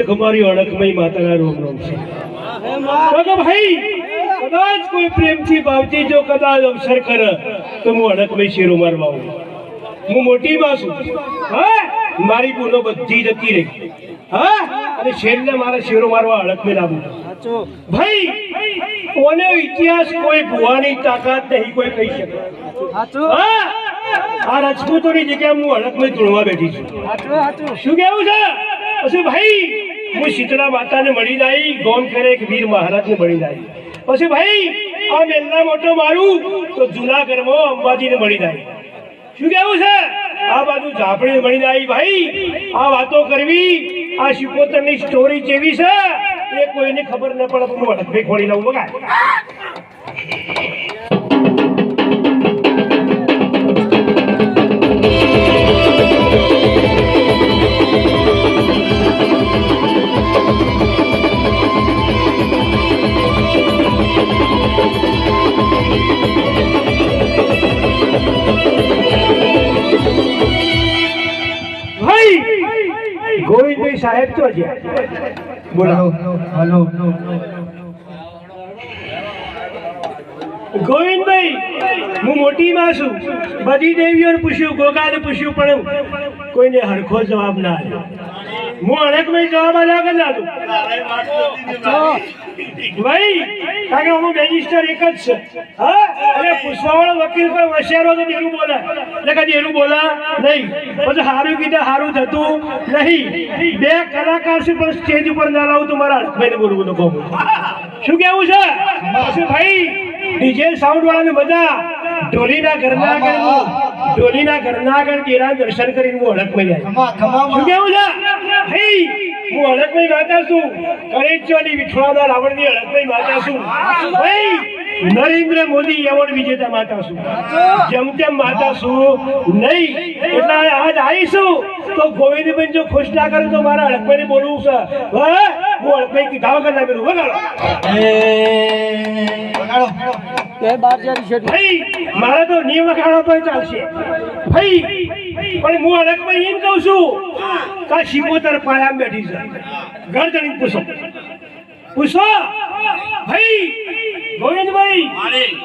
એક અમારી અડકમય માતાના રોમ રોમ છે. તો ભાઈ કદાચ કોઈ પ્રેમથી ભાવતી જો કદાચ અવસર કરે તો હું અડકમય શેરો મારવા આવું. હું મોટી માં છું. હા? મારી ભૂલો બધી જતી રહી. હા? અને છેલ્લે મારા શેરો મારવા અડકમે લાવું. ભાઈ કોને ઇતિહાસ કોઈ ભુવાની તાકાત નહીં કોઈ કહી શકે. હા? આ રાજપૂતોની જગ્યાએ હું અડકમે તોડવા બેઠી છું. શું કેવું છે? પછી ભાઈ હું શીતળા માતાને મળી જાય ગોમ ખેરે એક વીર મહારાજને મળી જાય. પછી ભાઈ આ મેલના મોટો મારું તો જુનાગઢમાં અંબાજીને મળી જાય. શું કેવું છે? આ બાજુ ઝાપડી મળી જાય. ભાઈ આ વાતો કરવી આ શિકોતરની સ્ટોરી જેવી છે એ કોઈને ખબર ન પડે હું હડકભાઈ ખોલી લઉં બગા ગોવિંદભાઈ સાહેબ તો ગોવિંદભાઈ, હું મોટી માં છું. બધી દેવીઓને પૂછ્યું, ગોગાને પૂછ્યું, પણ કોઈને હરખો જવાબ ના આવ્યો હું અનેકભાઈ જવાબ આલ્યા કે ભાઈ કારણ કે હું મેજિસ્ટર એક જ છે. હા? અને વકીલ પર હોશિયારો તો એનું બોલે. એટલે કદી એનું બોલા નહીં. પછી સારું કીધે સારું થતું નહીં. બે કલાકાર છે પણ સ્ટેજ ઉપર ના લાવું તો મારા હરખભાઈને બોલવું કહું શું કેવું છે? પછી ભાઈ? ડીજે સાઉન્ડ વાળાને બધા ઢોલીના ઘરના આગળ ઢોલીના ઘરના આગળ કેરા દર્શન કરીને હું જાય. ખમા શું કેવું છે? ભાઈ હું હડકમઈ માતા છું. કરેચોની વિઠવાના રાવણની હડકમઈ માતા છું. ભાઈ નરેન્દ્ર મોદી એવોર્ડ વિજેતા માતા છું. જેમ તેમ માતા છું. નહીં. એટલે આજ આવીશું તો ગોવિંદભાઈ જો ખુશ ના કરે તો મારા અડકભાઈ બોલવું છે. હા? હું અડકભાઈ કીધા વગર ના પેલું વગાડો. ભાઈ મારે તો નિયમ વખાણો તો ચાલશે. ભાઈ પણ હું અડકભાઈ એમ કહું છું. કે શિકોતર પાયામાં બેઠી છે? ઘર જણી પૂછો. પૂછો. ભાઈ ગોવિંદભાઈ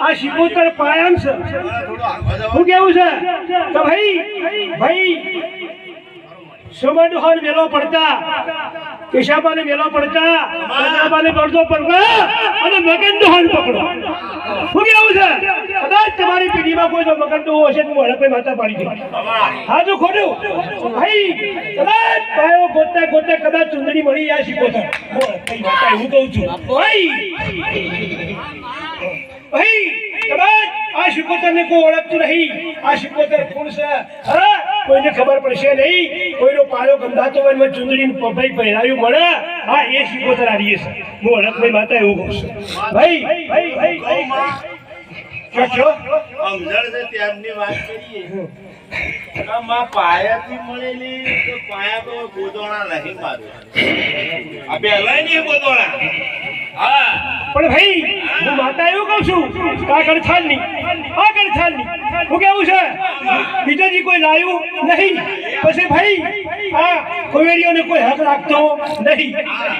આ શિકોતર પાયામ છે? શું કેવું છે? તો ભાઈ ભાઈ સોમાડુહાન વેલો પડતા, કેશાબાને વેલો પડતા રાજાબાને પડતો પડતા, અને મગનદોહન પકડો. શું કેવું છે? કદાચ તમારી પેઢીમાં કોઈ જો મગનદોહ હશે તો હડપે માતા પાડી દઉં હા, જો ખોટું. ભાઈ, કદાચ પાયો ગોતે ગોતે કદાચ ચુંદડી મળી જાય શીખો માતા એવું કહું છું. ભાઈ ભાઈ, કદાચ આ શિકોતરને કોઈ ઓળખતું નહીં. આ શિકોતર કોણ છે? હા? કોઈને ખબર પડશે નહીં. કોઈનો પાયો ગંધાતો હોય એમાં ચુંદડી ભાઈ પહેરાયું મળે. હા એ શીખો આ રહીએ છે હું અડકભાઈ માતા એવું કહું છું. ભાઈ સમજણ છે? ત્યારની વાત કરીએ. આમાં પાયાથી મળેલી તો પાયા તો ગોદોણા નહીં મારું આ પહેલા નહીં ગોદોણા. પણ ભાઈ હું માતા એવું કહું છું આ ગણછાલની આ ગણછાલની હું કેવું છે? બીજાજી કોઈ લાયું નહીં. પછી ભાઈ આ કોવેરીઓને કોઈ હક લાગતો નહીં.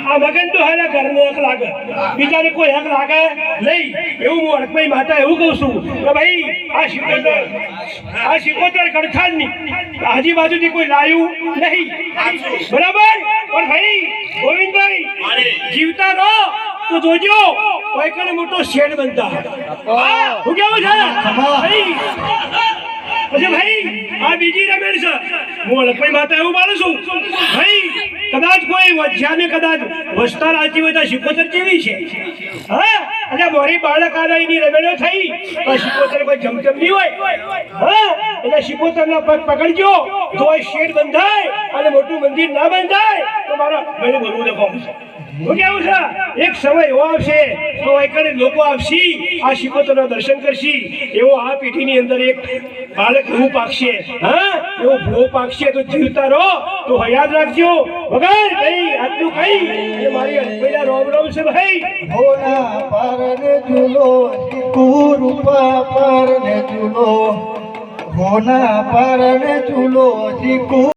આ મગન તો હાલા ઘરનો હક લાગે. બીજાને કોઈ હક લાગે નહીં. એવું હું અડકભાઈ માતા એવું કહું છું કે ભાઈ આ શિકોતર આ શિકોતર ગણછાલની આજુબાજુથી કોઈ લાયું નહીં. બરાબર? પણ ભાઈ ગોવિંદભાઈ જીવતા રહો. તો જોજો કોઈ કને મોટો શેડ બનતા. હું કેવું છે? પછી ભાઈ આ બીજી રમેણ છે. હું લખભાઈ માતા એવું માનું છું. ભાઈ કદાચ કોઈ વજ્જાને કદાચ વસ્તાર રાજી હોય તો શિકોતર જેવી છે? હા અને મોરી બાળક આની રમેડો થઈ તો શિકોતર કોઈ જમજમ નહીં હોય. હા એટલે શિકોતરના પગ પકડજો. તો શેડ બંધાય અને મોટું મંદિર ના બંધાય તો મારા મેળું બોલવું લખો એક સમય એવો આવશે, તો એકને લોકો આવશી આ શિકોતરના દર્શન કરશી. એવો આ પેઢીની અંદર એક બાળક રૂપ પાકશે હા? એવો ભૂવો પાકશે, તો જીવતા રહો. તો યાદ રાખજો. વગર કઈ આટલું કઈ? એ મારી અડપેલા રોમ રોમ છે ભાઈ. ભોના પારને ઝૂલો કુરૂપા પારને ઝૂલો હોના પારને ઝૂલો શીકુ